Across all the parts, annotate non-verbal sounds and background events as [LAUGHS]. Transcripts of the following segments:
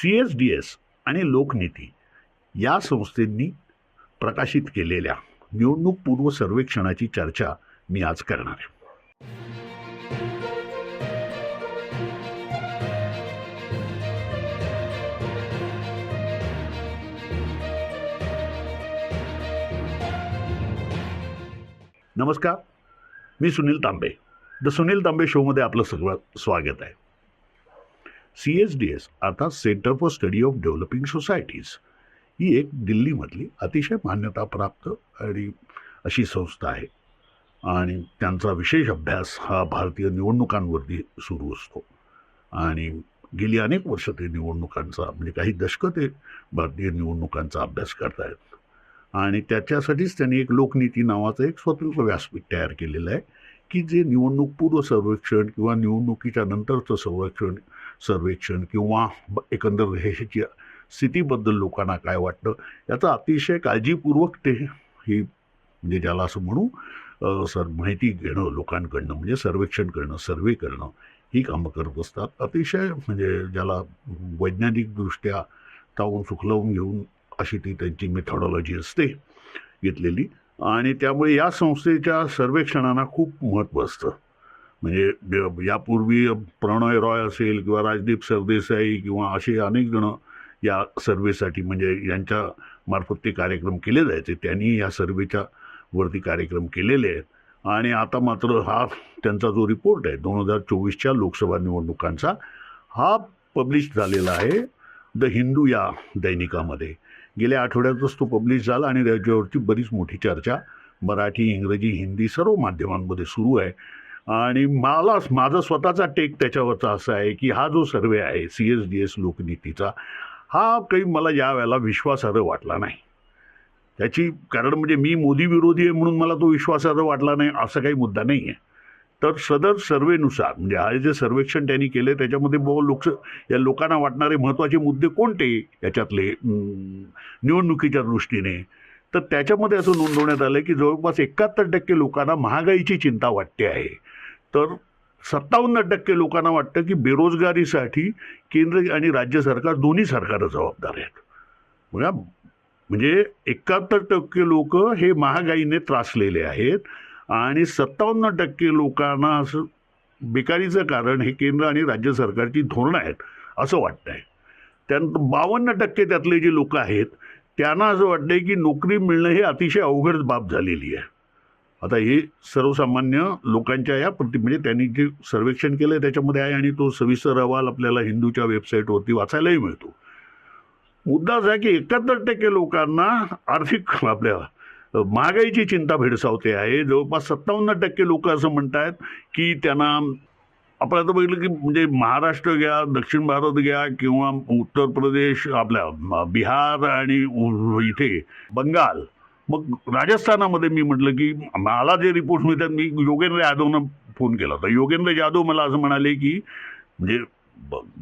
C S D S आणि लोकनीती या संस्थेंनी प्रकाशित केलेल्या निवडणूक पूर्व सर्वेक्षणाची चर्चा मी आज करणार आहे. नमस्कार मी सुनील तांबे. द सुनील तांबे शोमध्ये आपलं सगळं स्वागत आहे. सी एस डी एस अर्थात centre for study of developing societies ही एक दिल्लीमधली अतिशय मान्यताप्राप्त आणि अशी संस्था आहे. आणि त्यांचा विशेष अभ्यास हा भारतीय निवडणुकांवरती सुरू असतो. आणि गेली अनेक वर्ष ते निवडणुकांचा म्हणजे काही दशकं ते भारतीय निवडणुकांचा अभ्यास करतायत. आणि त्याच्यासाठीच त्यांनी एक लोकनीती नावाचं एक स्वतंत्र व्यासपीठ तयार केलेलं आहे की जे निवडणूक पूर्व सर्वेक्षण किंवा निवडणुकीच्या नंतरचं सर्वेक्षण सर्वेक्षण किंवा एकंदर देशाची स्थितीबद्दल लोकांना काय वाटतं याचं अतिशय काळजीपूर्वक ते ही म्हणजे ज्याला असं म्हणू सर माहिती घेणं लोकांकडनं म्हणजे सर्वेक्षण करणं सर्वे करणं ही कामं करत असतात. अतिशय म्हणजे ज्याला वैज्ञानिकदृष्ट्या तावून सुखलवून घेऊन अशी ती त्यांची मेथॉडॉलॉजी असते घेतलेली. आणि त्यामुळे या संस्थेच्या सर्वेक्षणांना खूप महत्त्व असतं. म्हणजे यापूर्वी प्रणय रॉय असेल किंवा राजदीप सरदेसाई किंवा असे अनेक जण या सर्वेसाठी म्हणजे यांच्या मार्फत ते कार्यक्रम केले जायचे. त्यांनी या सर्वेच्या वरती कार्यक्रम केलेले आहेत. आणि आता मात्र हा त्यांचा जो रिपोर्ट आहे दोन हजार चोवीसच्या लोकसभा निवडणुकांचा हा पब्लिश झालेला आहे द हिंदू या दैनिकामध्ये. गेल्या आठवड्यातच तो पब्लिश झाला आणि त्याच्यावरची बरीच मोठी चर्चा मराठी इंग्रजी हिंदी सर्व माध्यमांमध्ये सुरू आहे. आणि मला माझा स्वतःचा टेक त्याच्यावरचा असा आहे की हा जो सर्वे आहे सी एस डी एस लोकनीतीचा हा काही मला या वेळेला विश्वासार्ह वाटला नाही. त्याची कारण म्हणजे मी मोदी विरोधी आहे म्हणून मला तो विश्वासार्ह वाटला नाही असा काही मुद्दा नाही आहे तर सदर सर्वेनुसार म्हणजे हा जे सर्वेक्षण त्यांनी केले त्याच्यामध्ये बहु लोक या लोकांना वाटणारे महत्त्वाचे मुद्दे कोणते याच्यातले निवडणुकीच्या दृष्टीने? तर त्याच्यामध्ये असं नोंदवण्यात आलं की जवळपास एकाहत्तर टक्के लोकांना महागाईची चिंता वाटते आहे. तर सत्तावन्न टक्के लोकांना वाटतं की बेरोजगारीसाठी केंद्र आणि राज्य सरकार दोन्ही सरकारं जबाबदार आहेत. म्हणजे, म्हणजे एकाहत्तर टक्के लोक हे महागाईने त्रासलेले आहेत आणि सत्तावन्न टक्के लोकांना असं बेकारीचं कारण हे केंद्र आणि राज्य सरकारची धोरणं आहेत असं वाटतं आहे त्यानंतर बावन्न टक्के त्यातले जे लोक आहेत त्यांना असं वाटतंय की नोकरी मिळणं हे अतिशय अवघड बाब झालेली आहे. आता हे सर्वसामान्य लोकांच्या या प्रति म्हणजे त्यांनी जे सर्वेक्षण केलं आहे त्याच्यामध्ये आहे आणि तो सविस्तर अहवाल आपल्याला हिंदूच्या वेबसाईटवरती वाचायलाही मिळतो. मुद्दा असा आहे की एकाहत्तर टक्के लोकांना आर्थिक [LAUGHS] आपल्या महागाईची चिंता भेडसावते आहे. जवळपास सत्तावन्न टक्के लोक असं म्हणतात की त्यांना आपण आता बघितलं की म्हणजे महाराष्ट्र घ्या दक्षिण भारत घ्या किंवा उत्तर प्रदेश आपल्या बिहार आणि इथे बंगाल मग राजस्थानामध्ये मी म्हटलं की मला जे रिपोर्ट मिळतात मी योगेंद्र यादवनं फोन केला होता. योगेंद्र यादव मला असं म्हणाले की म्हणजे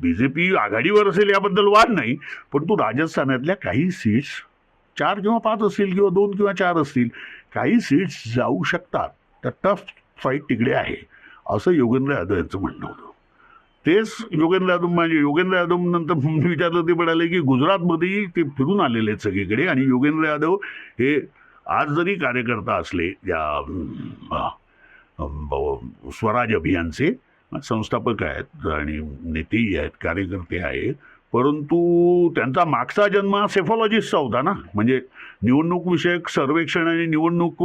बी जे पी आघाडीवर असेल याबद्दल वाद नाही परंतु राजस्थानातल्या काही सीट्स चार किंवा पाच असतील किंवा दोन किंवा चार असतील काही सीट्स जाऊ शकतात. तर टफ फाईट तिकडे आहे. असं योगेंद्र यादव यांचं म्हणणं होतं. तेच योगेंद्र यादव म्हणजे योगेंद्र यादव नंतर विचारलं ते म्हणाले की गुजरातमध्ये ते फिरून आलेले आहेत सगळीकडे आणि योगेंद्र यादव हे आज जरी कार्यकर्ता असले या स्वराज अभियानचे संस्थापक आहेत आणि नेतेही आहेत कार्यकर्ते आहेत परंतु त्यांचा मागचा जन्म सेफॉलॉजिस्टचा होता ना? म्हणजे निवडणूक विषयक सर्वेक्षण आणि निवडणूक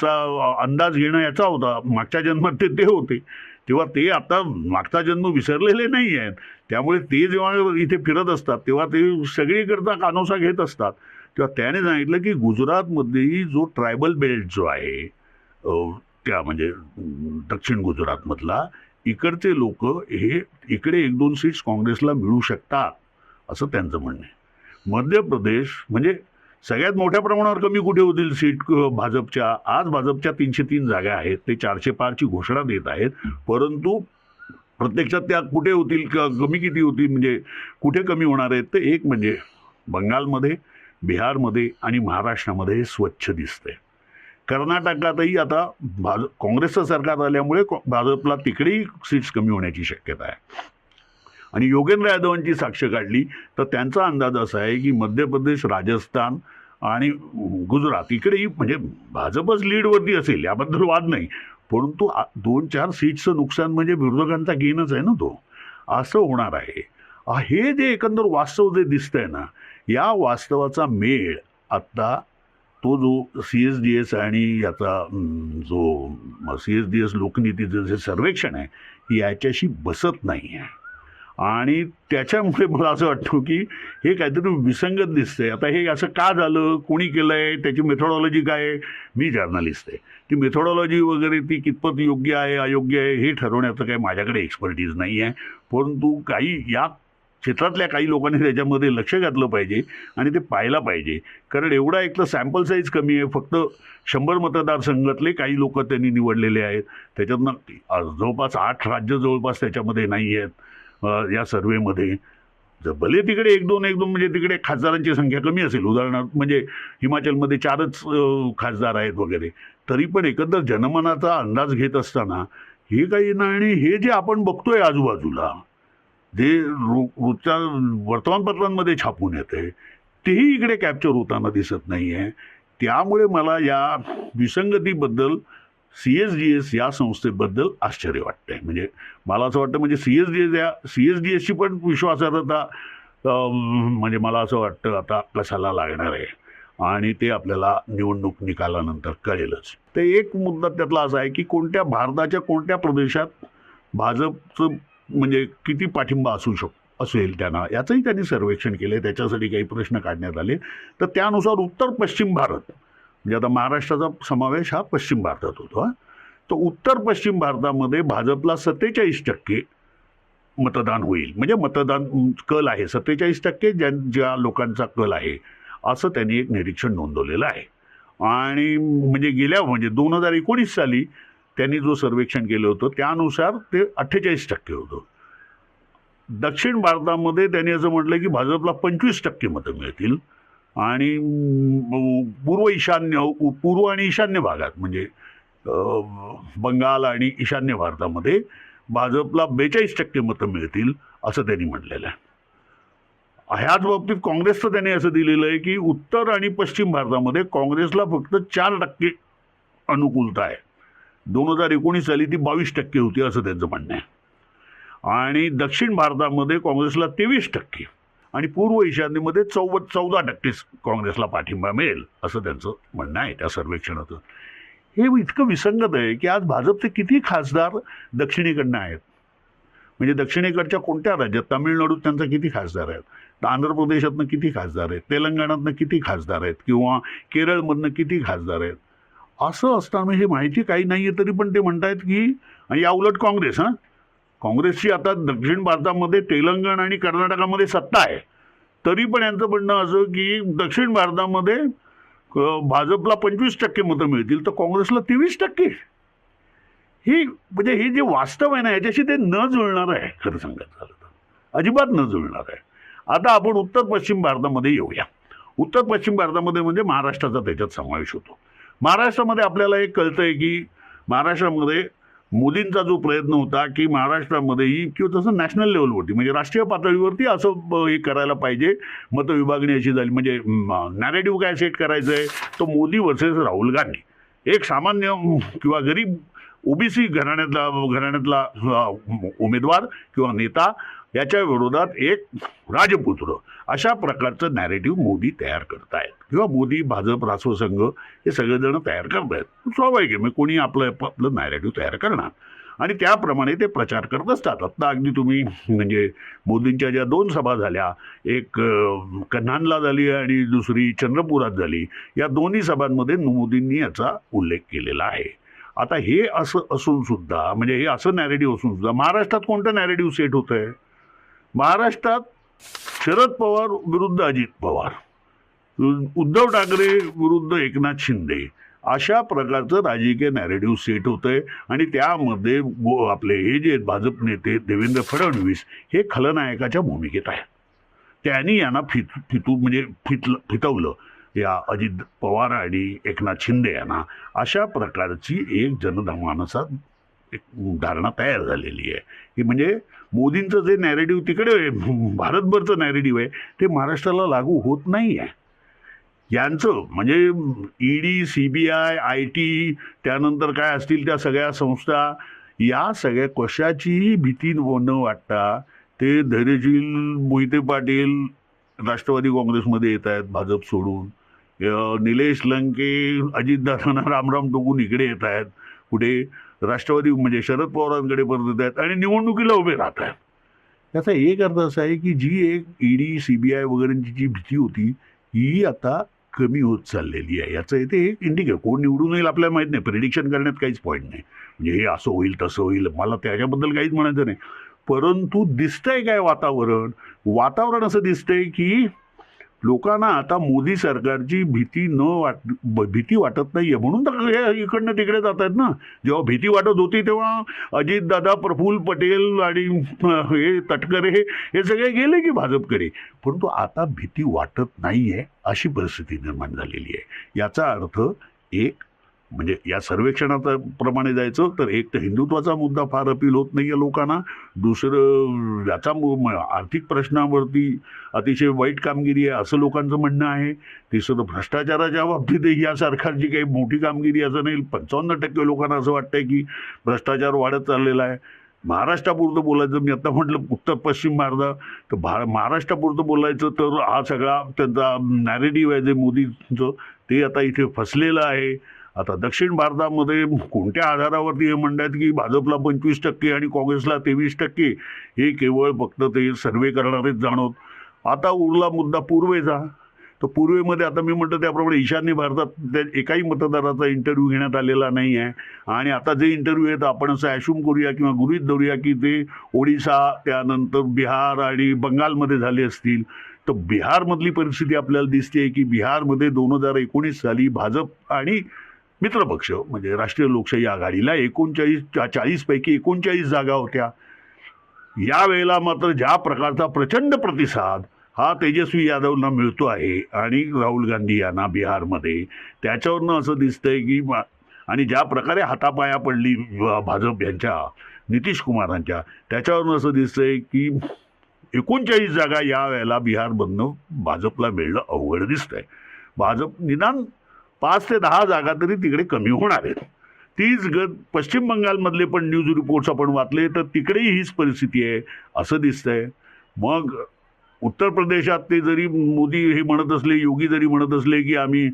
चा अंदाज घेणं याचा होता. मागच्या जन्मात ते ते होते. तेव्हा ते आता मागचा जन्म विसरलेले नाही आहेत. त्यामुळे ते जेव्हा इथे फिरत असतात तेव्हा ते सगळीकडचा कानोसा घेत असतात. तेव्हा त्याने सांगितलं की गुजरातमध्येही जो ट्रायबल बेल्ट जो आहे त्या म्हणजे दक्षिण गुजरातमधला इकडचे लोक हे इकडे एक दोन सीट्स काँग्रेसला मिळू शकतात असं त्यांचं म्हणणं आहे. मध्य प्रदेश म्हणजे सगळ्यात मोठ्या प्रमाणावर कमी कुठे होतील? सीट भाजपच्या. आज भाजपच्या तीनशे तीन जागा आहेत. ते चारशे पारची घोषणा देत आहेत. परंतु प्रत्यक्षात त्या कुठे होतील? कमी किती होतील? म्हणजे कुठे कमी होणार आहेत? ते एक म्हणजे बंगालमध्ये बिहारमध्ये आणि महाराष्ट्रामध्ये हे स्वच्छ दिसतंय. कर्नाटकातही आता भाज काँग्रेसचं सरकार आल्यामुळे भाजपला तिकडेही सीट्स कमी होण्याची शक्यता आहे. आणि योगेंद्र यादवांची साक्ष काढली. तर त्यांचा अंदाज असा आहे की मध्य प्रदेश राजस्थान आणि गुजरात इकडेही म्हणजे भाजपच लीडवरती असेल याबद्दल वाद नाही. परंतु दोन चार सीट्सचं नुकसान म्हणजे विरोधकांचा गेनच आहे ना तो. असं होणार आहे. हे जे एकंदर वास्तव जे दिसतंय ना या वास्तवाचा मेळ आत्ता तो जो सी एस डी एस आणि याचा जो सी एस डी एस लोकनीतीचं जे सर्वेक्षण आहे याच्याशी बसत नाही आहे आणि त्याच्यामुळे मला असं वाटतं की हे काहीतरी विसंगत दिसतंय. आता हे असं का झालं? कोणी केलं आहे त्याची मेथोडॉलॉजी काय आहे? मी जर्नलिस्ट आहे. ती मेथोडॉलॉजी वगैरे ती कितपत योग्य आहे अयोग्य आहे हे ठरवण्याचं काही माझ्याकडे एक्सपर्टीज नाही आहे. परंतु काही या क्षेत्रातल्या काही लोकांनी त्याच्यामध्ये लक्ष घातलं पाहिजे आणि ते पाहायला पाहिजे. कारण एवढा एक तर सॅम्पल साईज कमी आहे. फक्त शंभर मतदारसंघातले काही लोक त्यांनी निवडलेले आहेत. त्याच्यातनं जवळपास आठ राज्य जवळपास त्याच्यामध्ये नाही आहेत. या सर्वेमध्ये जर भले तिकडे एक दोन एक दोन म्हणजे तिकडे खासदारांची संख्या कमी असेल उदाहरणार्थ म्हणजे हिमाचलमध्ये चारच खासदार आहेत वगैरे तरी पण एकंदर जनमनाचा अंदाज घेत असताना हे काही ना आणि हे जे आपण बघतोय आजूबाजूला जे रो रोजच्या वर्तमानपत्रांमध्ये छापून येते तेही इकडे कॅप्चर होताना दिसत नाही आहे त्यामुळे मला या विसंगतीबद्दल सी एस डी एस या संस्थेबद्दल आश्चर्य वाटतंय. म्हणजे मला असं वाटतं म्हणजे सी एस डी एस या सी एस डी एसची पण विश्वासार्हता म्हणजे मला असं वाटतं आता कशाला लागणार आहे. आणि ते आपल्याला निवडणूक निकालानंतर कळेलच. तर एक मुद्दा त्यातला असा आहे की कोणत्या भारताच्या कोणत्या प्रदेशात भाजपचं म्हणजे किती पाठिंबा असू शक असेल त्यांना याचंही त्यांनी सर्वेक्षण केलं आहे त्याच्यासाठी काही प्रश्न काढण्यात आले. तर त्यानुसार उत्तर पश्चिम भारत म्हणजे आता महाराष्ट्राचा समावेश हा पश्चिम भारतात होतो हा. तर उत्तर पश्चिम भारतामध्ये भाजपला सत्तेचाळीस टक्के मतदान होईल. म्हणजे मतदान कल आहे सत्तेचाळीस टक्के ज्या ज्या लोकांचा कल आहे असं त्यांनी एक निरीक्षण नोंदवलेलं आहे. आणि म्हणजे गेल्या म्हणजे दोन हजार एकोणीस साली त्यांनी जो सर्वेक्षण केलं होतं त्यानुसार ते अठ्ठेचाळीस टक्के होतं. दक्षिण भारतामध्ये त्यांनी असं म्हटलं की भाजपला पंचवीस टक्के मतं मिळतील. आणि पूर्व ईशान्य पूर्व आणि ईशान्य भागात म्हणजे बंगाल आणि ईशान्य भारतामध्ये भाजपला बेचाळीस टक्के मतं मिळतील असं त्यांनी म्हटलेलं आहे. ह्याच बाबतीत काँग्रेसचं त्यांनी असं दिलेलं आहे की उत्तर आणि पश्चिम भारतामध्ये काँग्रेसला फक्त चार टक्के अनुकूलता आहे. दोन हजार एकोणीस साली ती बावीस टक्के होती असं त्यांचं म्हणणं आहे. आणि दक्षिण भारतामध्ये काँग्रेसला तेवीस टक्के. आणि पूर्व ईशान्येमध्ये चौव चौदा टक्केच काँग्रेसला पाठिंबा मिळेल असं त्यांचं म्हणणं आहे त्या सर्वेक्षणाचं हे इतकं विसंगत आहे की आज भाजपचे किती खासदार दक्षिणेकडनं आहेत? म्हणजे दक्षिणेकडच्या कोणत्या राज्यात? तामिळनाडूत त्यांचा किती खासदार आहेत? आंध्र प्रदेशातनं किती खासदार आहेत? तेलंगणातनं किती खासदार आहेत? किंवा केरळमधनं किती खासदार आहेत? असं असताना हे माहिती काही नाही आहे तरी पण ते म्हणतायत की या उलट काँग्रेस हां? काँग्रेसची आता दक्षिण भारतामध्ये तेलंगण आणि कर्नाटकामध्ये सत्ता आहे. तरी पण यांचं म्हणणं असं की दक्षिण भारतामध्ये भाजपला पंचवीस टक्के मतं मिळतील तर काँग्रेसला तेवीस टक्के. ही म्हणजे हे जे वास्तव आहे ना याच्याशी ते न जुळणार आहे खरं सांगायचं झालं तर. अजिबात न जुळणार आहे. आता आपण उत्तर पश्चिम भारतामध्ये येऊया. उत्तर पश्चिम भारतामध्ये म्हणजे महाराष्ट्राचा त्याच्यात समावेश होतो. महाराष्ट्रामध्ये आपल्याला एक आहे की महाराष्ट्रामध्ये मोदींचा जो प्रयत्न होता की महाराष्ट्रामध्येही किंवा तसं नॅशनल लेवलवरती म्हणजे राष्ट्रीय पातळीवरती असं हे करायला पाहिजे मतविभागणी अशी झाली. म्हणजे नॅरेटिव्ह काय सेट करायचं आहे तो मोदी वर्सेस राहुल गांधी. एक सामान्य किंवा गरीब ओबीसी घराण्यातला घराण्यातला उमेदवार किंवा नेता याच्या विरोधात एक राजपुत्र अशा प्रकारचं नॅरेटिव्ह मोदी तयार करतायत. किंवा मोदी भाजप राष्ट्रसंघ हे सगळेजण तयार करतायत. स्वाभाविक आहे मग कोणी आपलं आपलं नॅरेटिव्ह तयार करणार? आणि त्याप्रमाणे ते प्रचार करत असतात. आत्ता अगदी तुम्ही म्हणजे मोदींच्या ज्या दोन सभा झाल्या एक कन्हानला झाली आणि दुसरी चंद्रपुरात झाली या दोन्ही सभांमध्ये मोदींनी याचा उल्लेख केलेला आहे. आता हे असं असून सुद्धा म्हणजे हे असं नॅरेटिव्ह असून सुद्धा महाराष्ट्रात कोणतं नॅरेटिव्ह सेट होतं आहे महाराष्ट्रात शरद पवार विरुद्ध अजित पवार उद्धव ठाकरे विरुद्ध एकनाथ शिंदे अशा प्रकारचं राजकीय नॅरेटिव्ह सेट आहे आणि त्यामध्ये आपले हे जे आहेत भाजप नेते देवेंद्र फडणवीस हे खलनायकाच्या भूमिकेत आहेत. त्यांनी यांना फित फितू म्हणजे फितलं फितवलं या अजित पवार आणि एकनाथ शिंदे यांना. अशा प्रकारची एक जनधमानसात एक धारणा तयार झालेली आहे. की म्हणजे मोदींचं जे नॅरेटिव्ह तिकडे भारतभरचं नॅरेटिव्ह आहे ते महाराष्ट्राला लागू होत नाही आहे यांचं म्हणजे ED C B I I I त्यानंतर काय असतील त्या सगळ्या संस्था या सगळ्या कशाचीही भीती न वाटता ते धैर्यशील मोहिते पाटील राष्ट्रवादी काँग्रेसमध्ये येत आहेत भाजप सोडून. निलेश लंके अजितदादांना रामराम टोकून इकडे येत आहेत. कुठे? राष्ट्रवादी म्हणजे शरद पवारांकडे परत येत आहेत आणि निवडणुकीला उभे राहत आहेत. याचा एक अर्थ असा आहे की जी एक ईडी सी बी आय वगैरेंची जी भीती होती ही आता कमी होत चाललेली आहे. याचं येते एक इंडिकेट कोण निवडून येईल आपल्याला माहीत नाही. प्रिडिक्शन करण्यात काहीच पॉईंट नाही. म्हणजे हे असं होईल तसं होईल मला त्याच्याबद्दल काहीच म्हणायचं नाही. परंतु दिसतंय काय वातावरण? वातावरण असं दिसतंय की लोकांना आता मोदी सरकारची भीती न वाट ब- भीती वाटत नाहीये. म्हणून तर हे इकडनं तिकडे जात आहेत ना. जेव्हा भीती वाटत होती तेव्हा अजितदादा प्रफुल्ल पटेल आणि हे तटकरे हे हे सगळे गेले की भाजपकडे. परंतु आता भीती वाटत नाहीये अशी परिस्थिती निर्माण झालेली आहे. याचा अर्थ एक म्हणजे या सर्वेक्षणाचा प्रमाणे जायचं तर एक तर हिंदुत्वाचा मुद्दा फार अपील होत नाही आहे लोकांना. दुसरं याचा म- आर्थिक प्रश्नावरती अतिशय वाईट कामगिरी आहे असं लोकांचं म्हणणं आहे. तिसरं भ्रष्टाचाराच्या बाबतीतही या सरकारची काही मोठी कामगिरी असं नाही पंचावन्न टक्के लोकांना असं वाटतंय की भ्रष्टाचार वाढत चाललेला आहे. महाराष्ट्रापुरतं बोलायचं मी आता म्हटलं उत्तर पश्चिम भारत तर भा महाराष्ट्रापुरतं बोलायचं तर हा सगळा त्यांचा नॅरेटिव्ह आहे जे मोदीचं ते आता इथे फसलेलं आहे. आता दक्षिण भारतामध्ये कोणत्या आधारावरती हे म्हणतात की भाजपला पंचवीस टक्के आणि काँग्रेसला तेवीस टक्के हे केवळ फक्त ते सर्वे करणारेच जाणवत आता उरला मुद्दा पूर्वेचा. तर पूर्वेमध्ये आता मी म्हणतो त्याप्रमाणे ईशान्य भारतात त्या एकाही मतदाराचा इंटरव्ह्यू घेण्यात आलेला नाही आहे. आणि आता जे इंटरव्ह्यू आहेत आपण असं ॲश्यूम करूया किंवा गृहित धरूया की ते ओडिशा त्यानंतर बिहार आणि बंगालमध्ये झाले असतील. तर बिहारमधली परिस्थिती आपल्याला दिसते की बिहारमध्ये दोन हजार एकोणीस साली भाजप आणि मित्रपक्ष म्हणजे राष्ट्रीय लोकशाही आघाडीला एकोणचाळीस चाळीसपैकी एकोणचाळीस जागा होत्या. यावेळेला मात्र ज्या प्रकारचा प्रचंड प्रतिसाद हा तेजस्वी यादवना मिळतो आहे आणि राहुल गांधी यांना बिहारमध्ये. त्याच्यावरनं असं दिसतंय की आणि ज्या प्रकारे हातापाया पडली भाजप यांच्या नितीश कुमारांच्या त्याच्यावरनं असं दिसतंय की एकोणचाळीस जागा या वेळेला बिहारमधनं भाजपला मिळणं अवघड दिसतंय. भाजप निदान पाच ते दहा जागा तरी तिकडे कमी होणार आहेत. तीच गत पश्चिम बंगालमधले पण न्यूज रिपोर्ट्स आपण वाचले तर तिकडेही हीच परिस्थिती आहे असं दिसतंय. मग उत्तर प्रदेशात ते जरी मोदी हे म्हणत असले योगी जरी म्हणत असले की आम्ही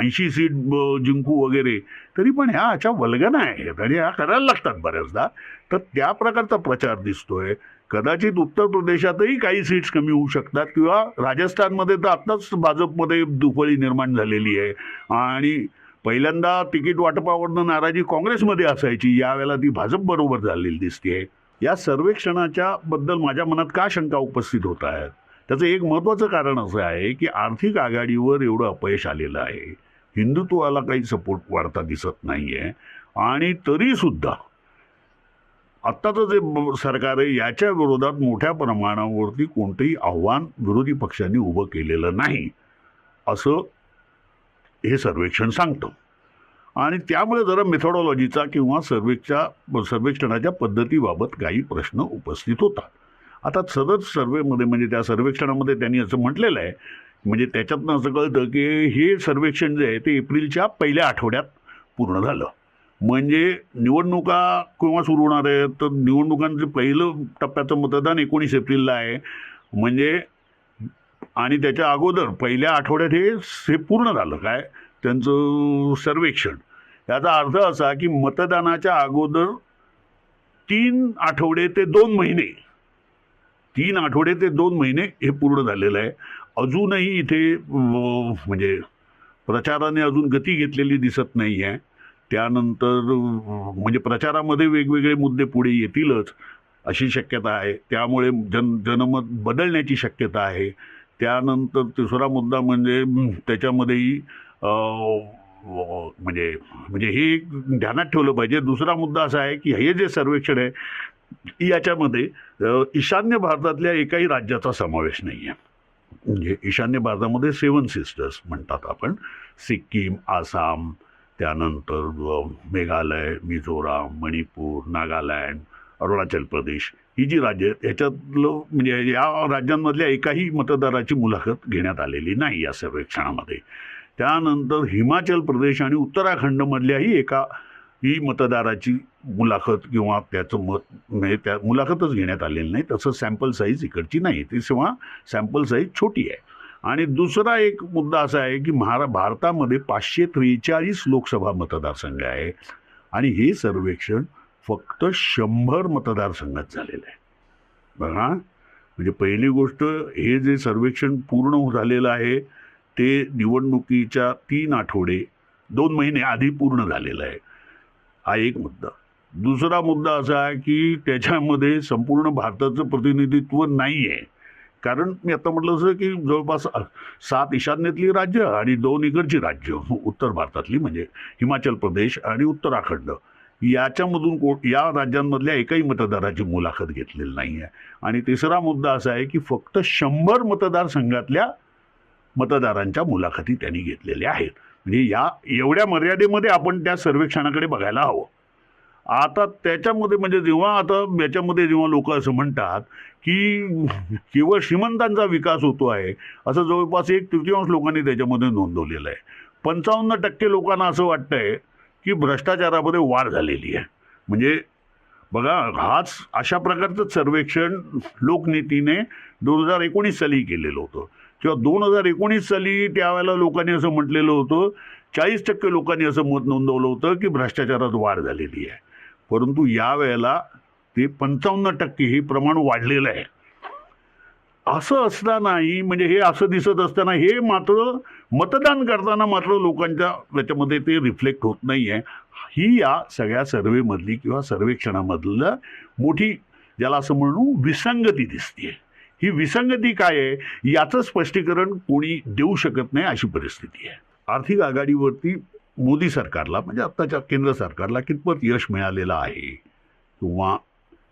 ऐंशी सीट जिंकू वगैरे तरी पण ह्या अशा वल्गना आहेत आणि ह्या करायला लागतात बऱ्याचदा. तर त्या प्रकारचा प्रचार दिसतोय. कदाचित उत्तर प्रदेशातही काही सीट्स कमी होऊ शकतात किंवा राजस्थानमध्ये तर आत्ताच भाजपमध्ये दुफळी निर्माण झालेली आहे. आणि पहिल्यांदा तिकीट वाटपावरनं नाराजी काँग्रेसमध्ये असायची. यावेळेला ती भाजप बरोबर झालेली दिसते या सर्वेक्षणाच्या बद्दल माझ्या मनात का शंका उपस्थित होत आहेत? त्याचं एक महत्त्वाचं कारण असं आहे की आर्थिक आघाडीवर एवढं अपयश आलेलं आहे. हिंदुत्वाला काही सपोर्ट वाढता दिसत नाही आहे आणि तरीसुद्धा आत्ताचं जे सरकार आहे याच्या विरोधात मोठ्या प्रमाणावरती कोणतंही आव्हान विरोधी पक्षांनी उभं केलेलं नाही असं हे सर्वेक्षण सांगतं. आणि त्यामुळे जरा मेथॉडॉलॉजीचा किंवा सर्वेच्या सर्वेक्षणाच्या पद्धतीबाबत काही प्रश्न उपस्थित होतात. आता सदत सर्वेमध्ये म्हणजे त्या सर्वेक्षणामध्ये त्यांनी असं म्हटलेलं आहे म्हणजे त्याच्यातनं असं कळतं की हे सर्वेक्षण जे आहे ते एप्रिलच्या पहिल्या आठवड्यात पूर्ण झालं. म्हणजे निवडणुका केव्हा सुरू होणार आहेत? तर निवडणुकांचं पहिलं टप्प्याचं मतदान एकोणीस एप्रिलला आहे. म्हणजे आणि त्याच्या अगोदर पहिल्या आठवड्यात हे हे पूर्ण झालं. काय? त्यांचं सर्वेक्षण. याचा अर्थ असा की मतदानाच्या अगोदर तीन आठवडे ते दोन महिने तीन आठवडे ते दोन महिने हे पूर्ण झालेलं आहे. अजूनही इथे म्हणजे प्रचाराने अजून गती घेतलेली दिसत नाही आहे त्यानंतर म्हणजे प्रचारामध्ये वेगवेगळे मुद्दे पुढे येतीलच अशी शक्यता आहे. त्यामुळे जन जनमत बदलण्याची शक्यता आहे. त्यानंतर तिसरा मुद्दा म्हणजे त्याच्यामध्येही म्हणजे म्हणजे हे ध्यानात ठेवलं पाहिजे. दुसरा मुद्दा असा आहे की हे जे सर्वेक्षण आहे याच्यामध्ये ईशान्य भारतातल्या एकाही राज्याचा समावेश नाही आहे म्हणजे ईशान्य भारतामध्ये सेवन सिस्टर्स म्हणतात आपण. सिक्कीम आसाम त्यानंतर मेघालय मिझोराम मणिपूर नागालँड अरुणाचल प्रदेश ही जी राज्य आहेत ह्याच्यातलं म्हणजे या राज्यांमधल्या एकाही मतदाराची मुलाखत घेण्यात आलेली नाही या सर्वेक्षणामध्ये. त्यानंतर हिमाचल प्रदेश आणि उत्तराखंडमधल्याही एका ही मतदाराची मुलाखत किंवा त्याचं मत म्हणजे त्या मुलाखतच घेण्यात आलेली नाही. तसं सॅम्पल साईज इकडची नाही. ती किंवा सॅम्पल साईज छोटी आहे. आणि दुसरा एक मुद्दा असा आहे की महारा भारतामध्ये पाचशे त्रेचाळीस लोकसभा मतदारसंघ आहे. आणि हे सर्वेक्षण फक्त शंभर मतदारसंघात झालेलं आहे. बघा म्हणजे पहिली गोष्ट हे जे सर्वेक्षण पूर्ण झालेलं आहे ते निवडणुकीच्या तीन आठवडे दोन महिने आधी पूर्ण झालेलं आहे. हा एक मुद्दा. दुसरा मुद्दा असा आहे की त्याच्यामध्ये संपूर्ण भारताचं प्रतिनिधित्व नाही आहे कारण मी आता म्हटलं असं की जवळपास सात ईशान्येतली राज्य आणि दोन इकडची राज्य उत्तर भारतातली म्हणजे हिमाचल प्रदेश आणि उत्तराखंड. याच्यामधून को या राज्यांमधल्या एकाही मतदाराची मुलाखत घेतलेली नाही आहे आणि तिसरा मुद्दा असा आहे की फक्त शंभर मतदारसंघातल्या मतदारांच्या मुलाखती त्यांनी घेतलेल्या आहेत. म्हणजे या एवढ्या मर्यादेमध्ये आपण त्या सर्वेक्षणाकडे बघायला हवं. आता त्याच्यामध्ये म्हणजे जेव्हा आता याच्यामध्ये जेव्हा लोक असं म्हणतात की केवळ श्रीमंतांचा विकास होतो आहे असं जवळपास एक तृतीयांश लोकांनी त्याच्यामध्ये नोंदवलेलं आहे. पंचावन्न टक्के लोकांना असं वाटतंय की भ्रष्टाचारामध्ये वाढ झालेली आहे. म्हणजे बघा हाच अशा प्रकारचं सर्वेक्षण लोकनीतीने दोन हजार एकोणीस साली केलेलं होतं. किंवा दोन हजार एकोणीस साली त्यावेळेला लोकांनी असं म्हटलेलं होतं चाळीस टक्के लोकांनी असं मत नोंदवलं होतं की भ्रष्टाचारात वाढ झालेली आहे. परंतु यावेळेला ते पंचावन्न टक्के हे प्रमाण वाढलेलं आहे. असं असतानाही म्हणजे हे असं दिसत असताना हे मात्र मतदान करताना मात्र लोकांच्या त्याच्यामध्ये ते रिफ्लेक्ट होत नाही आहे ही या सगळ्या सर्वेमधली किंवा सर्वेक्षणामधलं मोठी ज्याला असं म्हणू विसंगती दिसते ही विसंगती काय आहे? याचं स्पष्टीकरण कोणी देऊ शकत नाही अशी परिस्थिती आहे. आर्थिक आघाडीवरती मोदी सरकारला म्हणजे आत्ताच्या केंद्र सरकारला कितपत यश मिळालेलं आहे? किंवा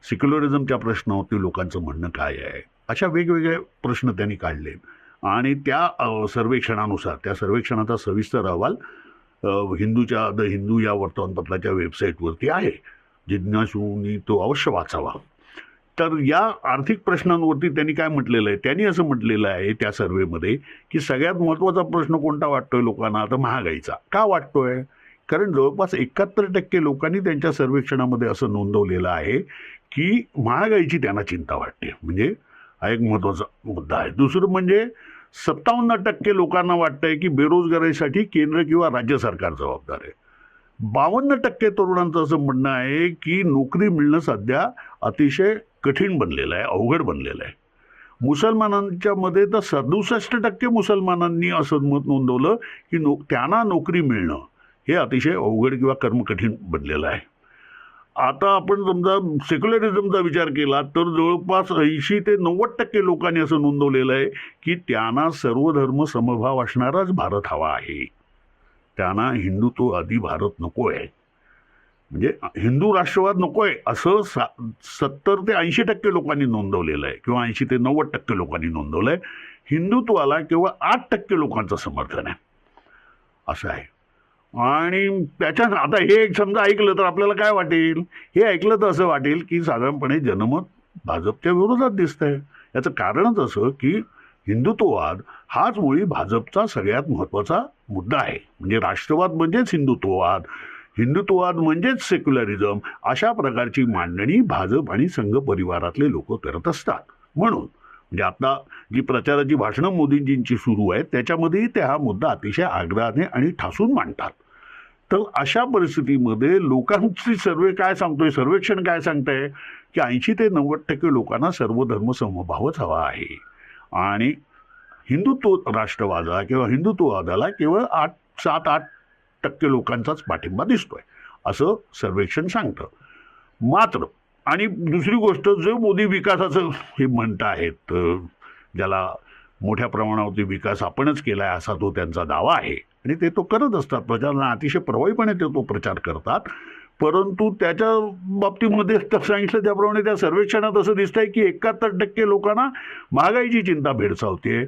सिक्युलरिझमच्या प्रश्नावरती लोकांचं म्हणणं काय आहे? अशा वेगवेगळे प्रश्न त्यांनी काढले. आणि त्या सर्वेक्षणानुसार त्या सर्वेक्षणाचा सविस्तर अहवाल हिंदूच्या द हिंदू या वर्तमानपत्राच्या वेबसाईटवरती आहे. जिज्ञासूंनी तो अवश्य वाचावा. तर या आर्थिक प्रश्नांवरती त्यांनी काय म्हटलेलं आहे? त्यांनी असं म्हटलेलं आहे त्या सर्वेमध्ये की सगळ्यात महत्त्वाचा प्रश्न कोणता वाटतोय लोकांना? आता महागाईचा. का वाटतोय? कारण जवळपास एकाहत्तर टक्के लोकांनी त्यांच्या सर्वेक्षणामध्ये असं नोंदवलेलं आहे की महागाईची त्यांना चिंता वाटते. म्हणजे हा एक महत्त्वाचा मुद्दा आहे. दुसरं म्हणजे सत्तावन्न टक्के लोकांना वाटतंय की बेरोजगारीसाठी केंद्र किंवा राज्य सरकार जबाबदार आहे. बावन्न टक्के तरुणांचं असं म्हणणं आहे की नोकरी मिळणं सध्या अतिशय कठीण बनलेलं आहे अवघड बनलेलं आहे. मुसलमानांच्या मध्ये तर सदुसष्ट टक्के मुसलमानांनी असं मत नोंदवलं की नो त्यांना नोकरी मिळणं हे अतिशय अवघड किंवा कर्मकठीण बनलेलं आहे. आता आपण समजा सेक्युलरिझमचा विचार केला तर जवळपास ऐंशी ते नव्वद टक्के लोकांनी असं नोंदवलेलं आहे की त्यांना सर्वधर्म समभाव असणाराच भारत हवा आहे. त्यांना हिंदुत्व आधी भारत नको आहे. म्हणजे हिंदू राष्ट्रवाद नको आहे असं सा सत्तर ते ऐंशी टक्के लोकांनी नोंदवलेलं आहे किंवा ऐंशी ते नव्वद टक्के लोकांनी नोंदवलं आहे हिंदुत्वाला केवळ आठ टक्के लोकांचं समर्थन आहे. असं आहे. आणि त्याच्या आता हे एक समजा ऐकलं तर आपल्याला काय वाटेल? हे ऐकलं तर असं वाटेल की साधारणपणे जनमत भाजपच्या विरोधात दिसत आहे याचं कारणच असं की हिंदुत्ववाद हाच मुळी भाजपचा सगळ्यात महत्त्वाचा मुद्दा आहे. म्हणजे राष्ट्रवाद म्हणजेच हिंदुत्ववाद. हिंदुत्ववाद म्हणजेच सेक्युलरिझम अशा प्रकारची मांडणी भाजप आणि संघ परिवारातले लोक करत असतात. म्हणून म्हणजे आता जी प्रचाराची भाषणं मोदींजींची सुरू आहेत त्याच्यामध्येही ते हा मुद्दा अतिशय आग्रहाने आणि ठासून मांडतात. तर अशा परिस्थितीमध्ये लोकांची सर्वे काय सांगतोय सर्वेक्षण काय सांगतंय? की ऐंशी ते नव्वद टक्के लोकांना सर्वधर्म समभावच हवा आहे. आणि हिंदुत्व राष्ट्रवादा किंवा हिंदुत्ववादाला केवळ आठ सात आठ टक्के लोकांचाच पाठिंबा दिसतोय. असं सर्वेक्षण सांगतं. मात्र आणि दुसरी गोष्ट जो मोदी विकासाचं हे म्हणत आहेत ज्याला मोठ्या प्रमाणावरती विकास आपणच केला आहे असा तो त्यांचा दावा आहे आणि ते तो करत असतात. प्रचारांना अतिशय प्रभावीपणे ते तो प्रचार करतात. परंतु त्याच्या बाबतीमध्ये तर सांगितलं त्याप्रमाणे त्या सर्वेक्षणात असं दिसतंय की एकाहत्तर टक्के लोकांना महागाईची चिंता भेडसावते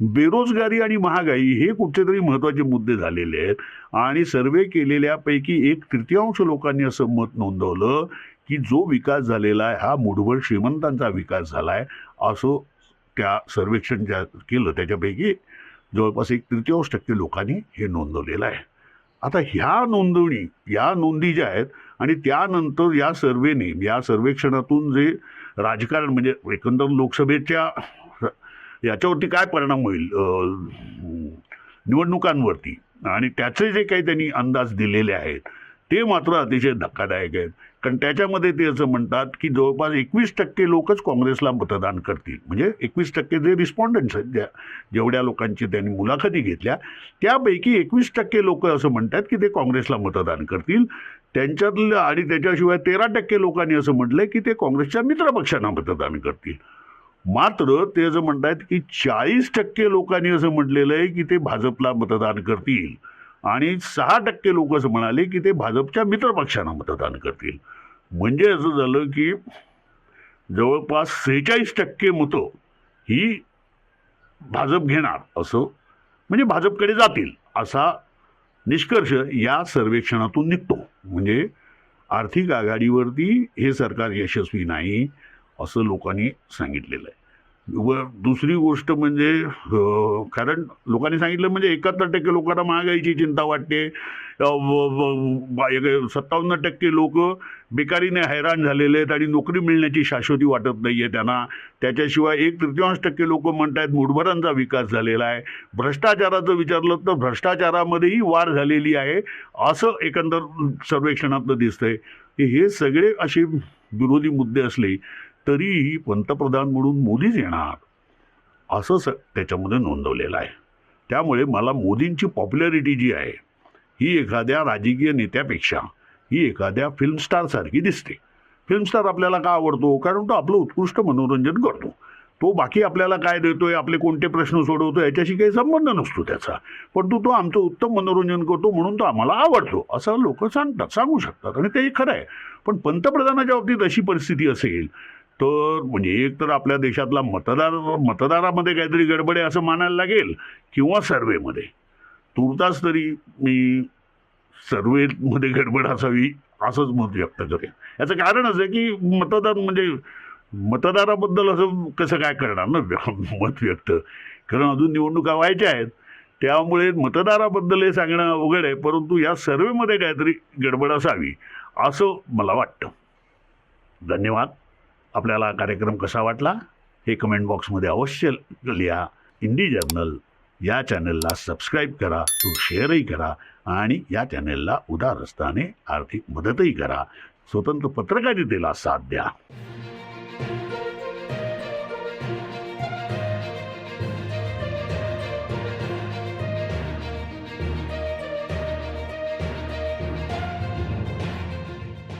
बेरोजगारी आणि महागाई हे कुठचे महत्त्वाचे मुद्दे झालेले आहेत. आणि सर्वे केलेल्यापैकी एक तृतीयांश लोकांनी असं मत नोंदवलं की जो विकास झालेला आहे हा मुठभर श्रीमंतांचा विकास झाला आहे असं त्या सर्वेक्षण ज्या केलं त्याच्यापैकी जवळपास एक तृतीयांश टक्के लोकांनी हे नोंदवलेलं आहे. आता ह्या नोंदवणी या नोंदी ज्या आहेत आणि त्यानंतर या सर्वेने या सर्वेक्षणातून जे राजकारण म्हणजे एकंदर लोकसभेच्या याच्यावरती काय परिणाम होईल? निवडणुकांवरती. आणि त्याचे जे काही त्यांनी अंदाज दिलेले आहेत ते मात्र अतिशय धक्कादायक आहेत. कारण त्याच्यामध्ये ते असं म्हणतात की जवळपास एकवीस टक्के लोकच काँग्रेसला मतदान करतील. म्हणजे एकवीस टक्के जे रिस्पॉन्डंट्स आहेत ज्या जेवढ्या लोकांची त्यांनी मुलाखती घेतल्या त्यापैकी एकवीस टक्के लोक असं म्हणतात की ते काँग्रेसला मतदान करतील. त्यांच्यातलं आणि त्याच्याशिवाय तेरा टक्के लोकांनी असं म्हटलंय की ते काँग्रेसच्या मित्रपक्षांना मतदान करतील. मात्र ते असं म्हणतात की चाळीस टक्के लोकांनी असं म्हटलेलं आहे की ते भाजपला मतदान करतील. आणि सहा टक्के लोक असं म्हणाले की ते भाजपच्या मित्रपक्षांना मतदान करतील. म्हणजे असं झालं की जवळपास सेहेचाळीस टक्के मतं ही भाजप घेणार असं म्हणजे भाजपकडे जातील असा निष्कर्ष या सर्वेक्षणातून निघतो. म्हणजे आर्थिक आघाडीवरती हे सरकार यशस्वी नाही. असं लोकांनी सांगितलेलं आहे. व दुसरी गोष्ट म्हणजे कारण लोकांनी सांगितलं म्हणजे एकाहत्तर टक्के लोकांना महागाईची चिंता वाटते. सत्तावन्न टक्के लोक बेकारीने हैराण झालेले आहेत आणि नोकरी मिळण्याची शाश्वती वाटत नाही आहे त्यांना. त्याच्याशिवाय एक तृतीयांश टक्के लोक म्हणतात मुठभरांचा विकास झालेला आहे. भ्रष्टाचाराचं विचारलं तर भ्रष्टाचारामध्येही वाढ झालेली आहे असं एकंदर सर्वेक्षणातलं दिसतंय. की हे सगळे असे विरोधी मुद्दे असले तरीही पंतप्रधान म्हणून मोदीच येणार. असं स त्याच्यामध्ये नोंदवलेलं आहे. त्यामुळे मला मोदींची पॉप्युलॅरिटी जी आहे ही एखाद्या राजकीय नेत्यापेक्षा ही एखाद्या फिल्म स्टारसारखी दिसते. फिल्म स्टार आपल्याला का आवडतो? कारण तो आपलं उत्कृष्ट मनोरंजन करतो. तो बाकी आपल्याला काय देतोय आपले कोणते प्रश्न सोडवतो याच्याशी काही संबंध नसतो त्याचा. पण तो तो आमचं उत्तम मनोरंजन करतो म्हणून तो आम्हाला आवडतो. असं लोक सांगतात सांगू शकतात. आणि ते खरं आहे. पण पंतप्रधानाच्या बाबतीत अशी परिस्थिती असेल तर म्हणजे एक तर आपल्या देशातला मतदार मतदारामध्ये काहीतरी गडबड आहे असं मानायला लागेल किंवा सर्वेमध्ये. तुर्तास तरी मी सर्वेमध्ये गडबड असावी असंच मत व्यक्त करेन. याचं कारण असं आहे की मतदार म्हणजे मतदाराबद्दल असं कसं काय करणार ना मत व्यक्त? कारण अजून निवडणुका व्हायच्या आहेत. त्यामुळे मतदाराबद्दल हे सांगणं अवघड आहे परंतु या सर्वेमध्ये काहीतरी गडबड असावी असं मला वाटतं. धन्यवाद. आपल्याला कार्यक्रम कसा वाटला हे कमेंट बॉक्समध्ये अवश्य लिहा. इंडी जर्नल या चॅनलला सबस्क्राईब करा तो शेअरही करा आणि या चॅनलला उदार असताने आर्थिक मदतही करा. स्वतंत्र पत्रकारितेला साथ द्या.